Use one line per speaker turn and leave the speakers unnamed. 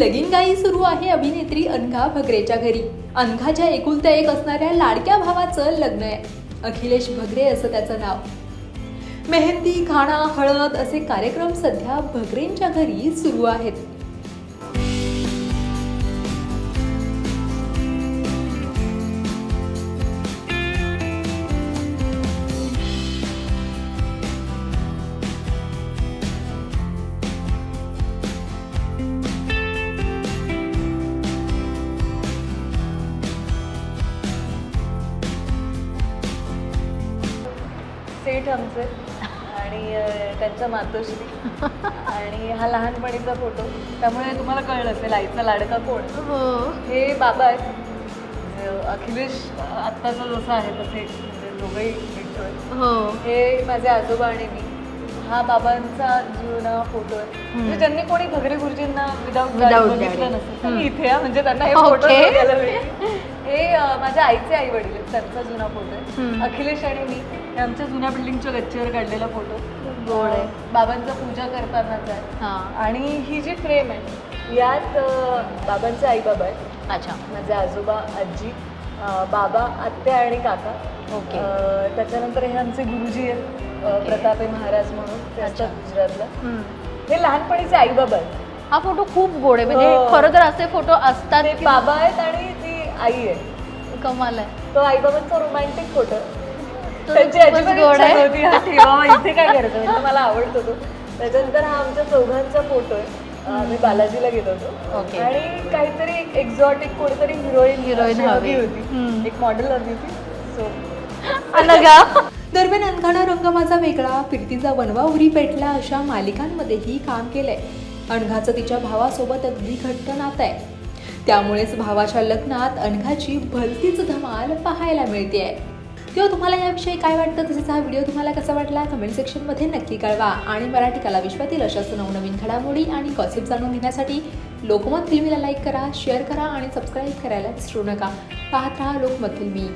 लगीनगाई सुरू आहे अभिनेत्री अनघा भगरेच्या घरी. अनघाच्या एकुलत्या एक असणाऱ्या लाडक्या भावाचं लग्न आहे. अखिलेश भगरे असं त्याचं नाव. मेहंदी खाणा हळद असे कार्यक्रम सध्या भगरेंच्या घरी सुरू आहेत.
सेठ आमचे आणि त्यांच्या मातोश्री. आणि हा लहानपणीचा फोटो. त्यामुळे तुम्हाला कळलं असेल आईचा लाडका कोण. हे. बाबा आहेत. जे अखिलेश आत्ताचा जसा आहे तसे म्हणजे दोघंही भेटतोय
हो.
हे माझे आजोबा आणि मी. हा बाबांचा जुना फोटो आहे. म्हणजे ज्यांनी कोणी भगरे गुरुजींना विदाऊट बघितलं. नसेल इथे म्हणजे त्यांना हे. फोटो. हे माझ्या आईचे आई वडील आहेत त्यांचा जुना फोटो आहे. अखिलेश आणि मी हे आमच्या जुन्या बिल्डिंगच्या गच्चीवर काढलेला फोटो
गोड आहे.
बाबांचा पूजा करतानाचा आहे. आणि ही जी फ्रेम आहे यात बाबांचे आई बाबा आहेत.
अच्छा.
माझे आजोबा आजी बाबा आत्या आणि काका.
ओके.
त्याच्यानंतर हे आमचे गुरुजी आहेत प्रतापे महाराज म्हणून ते असतात गुजरातला. हे लहानपणीचे आई बाबा आहेत.
हा फोटो खूप गोड आहे. म्हणजे
हो.
खरं तर असे फोटो असतात
बाबा आहेत आणि आई आहे.
कमाल आहे.
तो आई बाबांचा रोमॅन्टिक फोटो
तो
त्यांची अजिबात
गोड
इच्छा
आहे.
नव्हती. हा ठेवावा इथे काय करायचं? म्हणजे मला आवडतो तो. त्याच्यानंतर हा आमच्या चौघांचा फोटो आहे. मी बालाजीला गेलो होतो.
ओके.
आणि काहीतरी एक एक्झॉटिक कोणतरी हिरोईन
Heroine हवी.
होती. एक मॉडेल हवी होती. सो
अलगा
दरम्यान अनघानं रंग माझा वेगळा फिरतीचा वनवा उरी पेटला अशा मालिकांमध्येही काम केलंय. अनघाचं तिच्या भावासोबत अगदी घट्ट नातं आहे. त्यामुळेच भावाच्या लग्नात अनघाची भलतीच धमाल पाहायला मिळते तेव्हा तुम्हाला याविषयी काय वाटतं? तसेच हा व्हिडिओ तुम्हाला कसा वाटला? कमेंट सेक्शनमध्ये नक्की कळवा. आणि मराठी कला विश्वातील अशाच नवनवीन घडामोडी आणि गॉसिप जाणून घेण्यासाठी लोकमत फिल्मीला लाईक करा शेअर करा आणि सबस्क्राईब करायला विसरू नका. पाहत राहा लोकमत फिल्मी